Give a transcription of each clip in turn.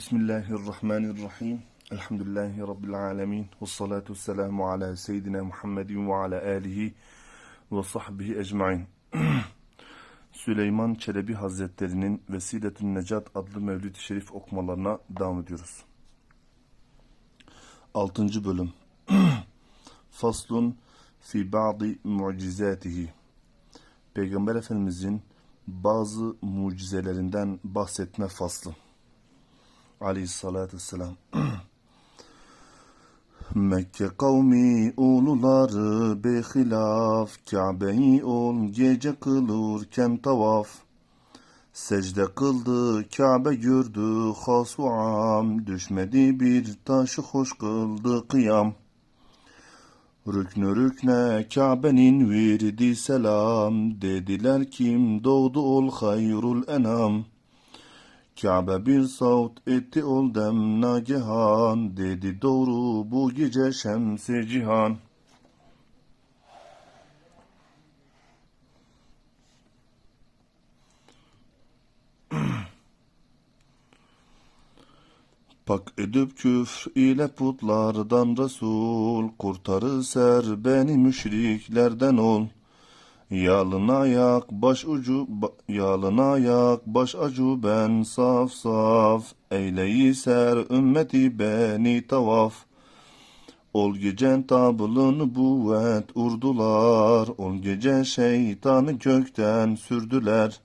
Bismillahirrahmanirrahim. Elhamdülillahi Rabbil alemin. Ve salatu selamu ala seyyidina Muhammedin ve ala alihi ve sahbihi ecmain. Süleyman Çelebi Hazretleri'nin Vesiletün Necat adlı Mevlid-i Şerif okumalarına devam ediyoruz. 6. bölüm. Faslun fi ba'di mucizatihi. Peygamber Efendimizin bazı mucizelerinden bahsetme faslı. Aleyhissalatü vesselam. Mekke kavmi uluları behilaf Kabe'yi ol gece kılırken tavaf. Secde kıldı Kabe gördü hasu am Düşmedi bir taşı hoş kıldı kıyam. Rüknü rükne Kabe'nin verdi selam Dediler kim doğdu ol hayrul enam Kabe bir savt etti ol dem nagehan Dedi doğru bu gece şemsi cihan. Pak edip küfr ile putlardan Resul Kurtarı ser beni müşriklerden ol Yalın ayak baş ucu ba- yalın ayak baş acu ben saf saf. Eyleyi ser ümmeti beni tavaf. Ol gecen tabılın buvet urdular. Ol gece şeytanı kökten sürdüler.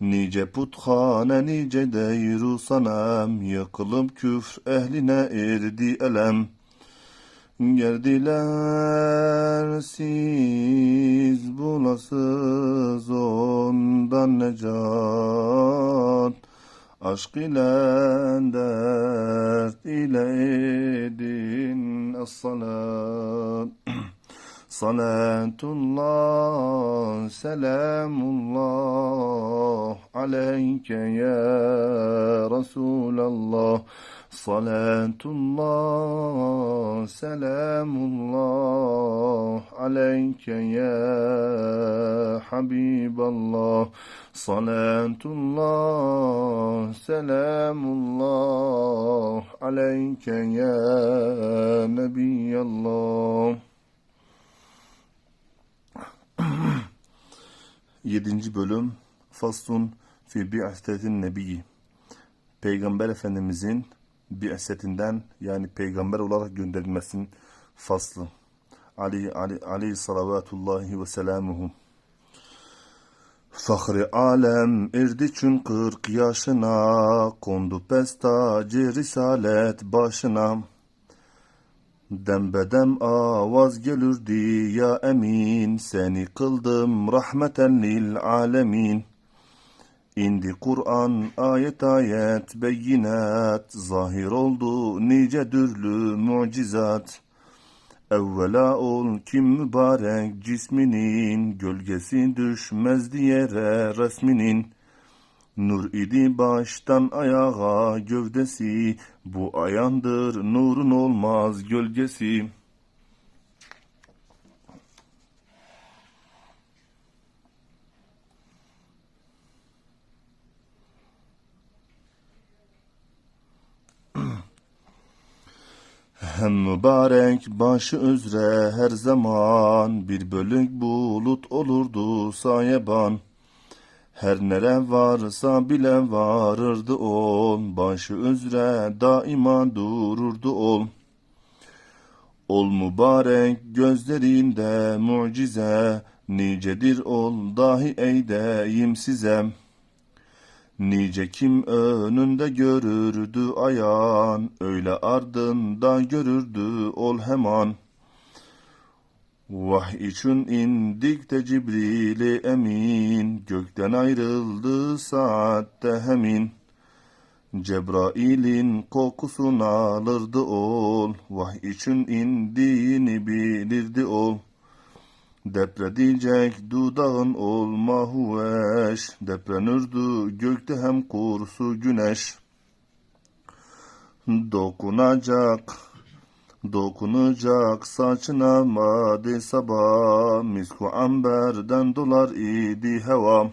Nice puthane nice deyru sanem Yıkılıp küfr ehline erdi elem Geldiler siz bulasız ondan necat. Aşk ile dert ile edin es-salat Salatullah, selamullah aleyke ya Resulallah. Salatullah, selamullah aleyke ya Habiballah. Salatullah, selamullah aleyke ya Nebiyallah 7. bölüm Faslun fi bi'asetin nebiyyi Peygamber Efendimizin bi'asetinden yani peygamber olarak gönderilmesinin faslı. Ali Ali Ali salavatullahi ve selamuhu. Fahri alem erdi çün kırk yaşına kondu pestacı risalet başına. Dembedem avaz gelirdi ya emin seni kıldım rahmeten lil alemin. İndi Kur'an ayet ayet beyinat zahir oldu nice dürlü mucizat. Evvela ol kim mübarek cisminin gölgesi düşmez yere resminin. Nur idi baştan ayağa gövdesi, bu ayandır nurun olmaz gölgesi. Hem mübarek başı üzere her zaman bir bölük bulut olurdu sayeban. Her nere varsa bile varırdı ol, başı üzere daima dururdu ol. Ol mübarek gözlerinde mucize, nicedir ol dahi eydeyim size. Nice kim önünde görürdü ayan, öyle ardında görürdü ol hemen. Vah için indik de Cibril emin, gökten ayrıldı saatte hemin. Cebrail'in kokusunu alırdı ol, vah için indiğini bilirdi ol. Depredecek dudağın olma huveş, deprenürdü gökte hem kursu güneş. Dokunacak Dokunacak saçına madi sabah, misku amberden dolar idi heva.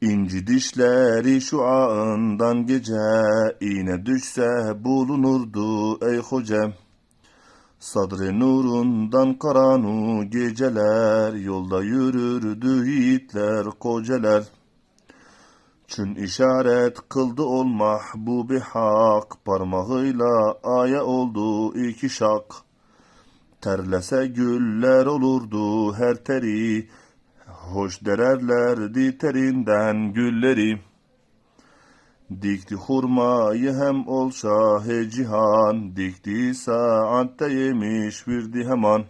İnci dişleri şu ağından gece iğne düşse bulunurdu ey hoca. Sadrı nurundan karanu geceler yolda yürürdü yiğitler koceler. Çün işaret kıldı ol mahbubi hak parmağıyla aya oldu iki şak. Terlese güller olurdu her teri Hoş dererlerdi terinden gülleri. Dikti hurmayı hem ol şah cihan, dikti saatte yemiş virdi hemen.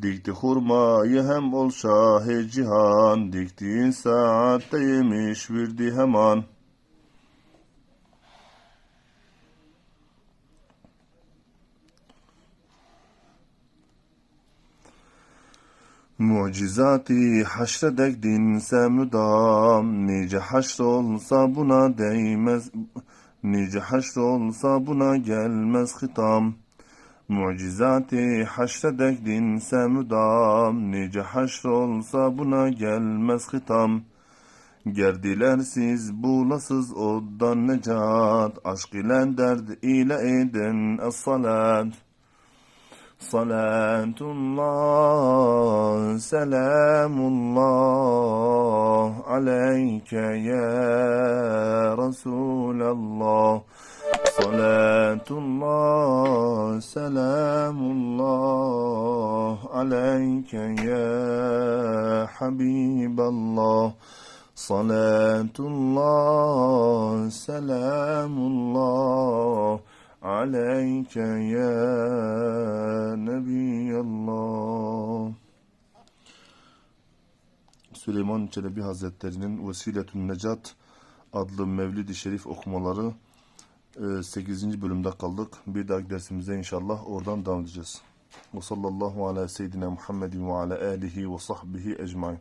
Dikti hurmayı hem ol şah cihan, dikti saatte yemiş virdi hemen. Mucizati haşredek dinse müdam Nice haşr olsa buna değmez Nice haşr olsa buna gelmez hitam Mucizati haşre dekdin semudam Nice haşr olsa buna gelmez hitam. Gerdiler siz bulasız oddan necat Aşk ile derd ile edin es-salat Salatullah, selamullah aleyke ya Resulallah. Salatullah, selamullah aleyke ya Habiballah. Salatullah, selamullah aleyke ya Nebiyallah. Süleyman Çelebi Hazretleri'nin Vesiletün Necat adlı Mevlid-i Şerif okumaları 8. bölümde kaldık. Bir dahaki dersimize inşallah oradan devam edeceğiz. Ve sallallahu ala seyyidina Muhammedin ve ala alihi ve sahbihi ecmain.